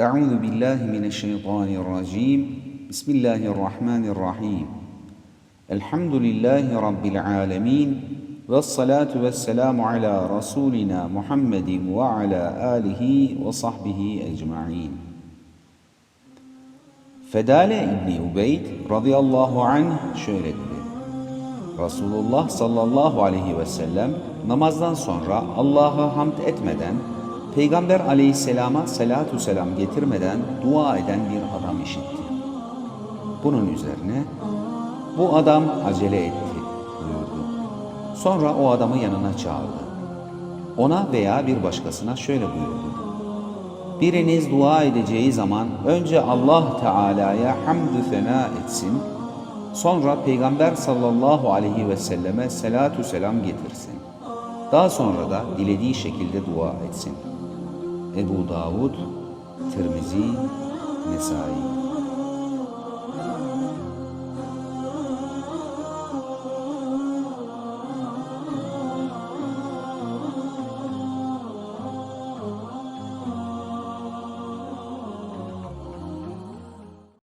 Euzu billahi mineşşeytanirracim. Bismillahirrahmanirrahim. Elhamdülillahi rabbil alamin. Ve salatu ve selamu ala rasulina Muhammedin ve ala alihi ve sahbihi ecmaîn. Fedale İbni Ubeyd radıyallahu anh şöyle dedi. Resulullah sallallahu aleyhi ve sellem namazdan sonra Allah'a hamd etmeden Peygamber aleyhisselama salatu selam getirmeden dua eden bir adam işitti. Bunun üzerine bu adam acele etti buyurdu. Sonra o adamı yanına çağırdı. Ona veya bir başkasına şöyle buyurdu. Biriniz dua edeceği zaman önce Allah Teala'ya hamdü sena etsin, sonra Peygamber sallallahu aleyhi ve selleme selatü selam getirsin. Daha sonra da dilediği şekilde dua etsin. Ebu Davud, Tirmizi, Nesai.